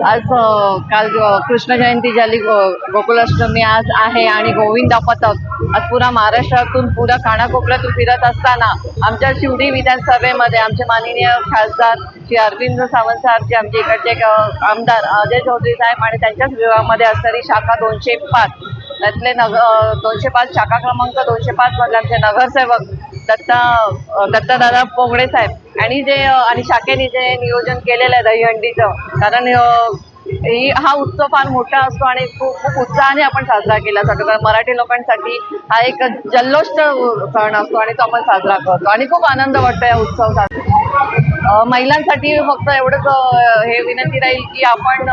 आज काल कृष्ण जयंती झाली गोकुलाष्टमी आज आहे आणि गोविंदा पथक आज पुरा महाराष्ट्रातून पुरा कानाकोपऱ्यातून फिरत असताना आमच्या शिवडी विधानसभेमध्ये आमचे माननीय खासदार श्री अरविंद सावंत साहेब जे आमचे इकडचे आमदार अजय चौधरी साहेब आणि त्यांच्याच विभागामध्ये असणारी शाखा दोनशे पाच त्यातले नग दोनशे पाच शाखा क्रमांक दोनशे पाच मधले आमचे नगरसेवक दत्ता दत्तादादा पोंगडे साहेब आणि जे आणि शाखेने जे नियोजन केलेलं आहे दहीहंडीचं कारण ही हा उत्सव फार मोठा असतो आणि खूप खूप उत्साहाने आपण साजरा केला जातो. कारण मराठी लोकांसाठी हा एक जल्लोष सण असतो आणि तो आपण साजरा करतो. आणि खूप आनंद वाटतो या उत्सव साजरा. महिलांसाठी फक्त एवढंच हे विनंती राहील की आपण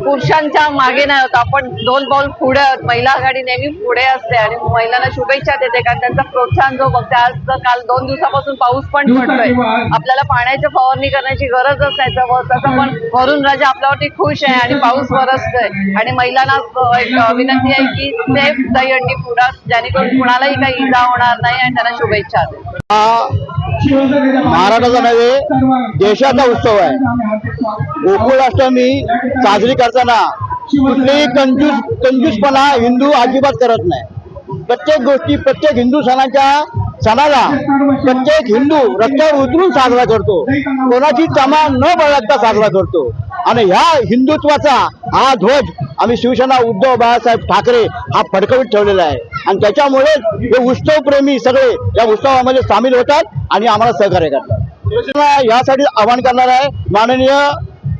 पुरुषांच्या मागे नाही होत. आपण दोन पाऊल पुढे आहोत. महिला आघाडी नेहमी पुढे असते आणि महिलांना शुभेच्छा देते कारण त्यांचा प्रोत्साहन जो बघते आज तर काल दोन दिवसापासून पाऊस पण पडतोय. आपल्याला पाण्याची फवारणी करण्याची गरजच नाही. तर तसं पण वरुण राजा आपल्यावरती खुश आहे आणि पाऊस बरसतोय. आणि महिलांना एक विनंती आहे की सेफ दहीहंडी पुढा जेणेकरून कुणालाही काही इजा होणार नाही आणि त्यांना शुभेच्छा महाराष्ट्राचा नव्हे देशाचा उत्सव आहे. गोकुळाष्टमी साजरी करताना कुठलीही कंजूस कंजूसपणा हिंदू अजिबात करत नाही. प्रत्येक गोष्टी प्रत्येक हिंदू सणाच्या सणाला प्रत्येक हिंदू रस्त्यावर उतरून साजरा करतो. कोणाची तमा न बाळगता साजरा करतो. आणि ह्या हिंदुत्वाचा हा ध्वज आम्ही शिवसेना उद्धव बाळासाहेब ठाकरे हा फडकवीत ठेवलेला आहे. आणि त्याच्यामुळेच हे उत्सवप्रेमी सगळे या उत्सवामध्ये सामील होतात आणि आम्हाला सहकार्य करतात. शिवसेना यासाठी आवाहन करणार आहे माननीय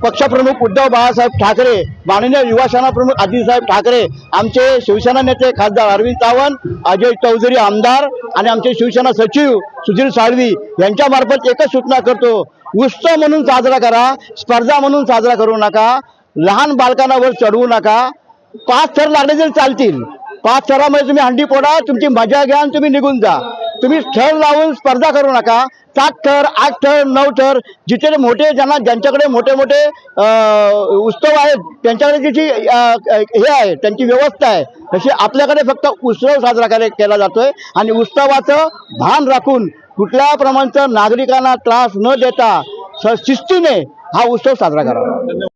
पक्षप्रमुख उद्धव बाळासाहेब ठाकरे माननीय युवासेना प्रमुख आदिसाहेब ठाकरे आमचे शिवसेना नेते खासदार अरविंद सावंत अजय चौधरी आमदार आणि आमचे शिवसेना सचिव सुधीर साळवी यांच्यामार्फत एकच सूचना करतो. उत्सव म्हणून साजरा करा स्पर्धा म्हणून साजरा करू नका लहान बालकांना वर चढवू नका. पाच थर लागले तरी चालतील पाच थरामध्ये तुम्ही हंडी पोडा तुमची मजा घ्या आणि तुम्ही निघून जा. तुम्ही थर लावून स्पर्धा करू नका. सात थर आठ थर नऊ थर जिथे मोठे ज्यांना ज्यांच्याकडे मोठे मोठे उत्सव आहेत त्यांच्याकडे तिची हे आहे त्यांची व्यवस्था आहे. तशी आपल्याकडे फक्त उत्सव साजरा करे- केला जातोय आणि उत्सवाचं भान राखून कुठल्या प्रमाणचं नागरिकांना त्रास न देता स- शिस्तीने हा उत्सव साजरा करावा.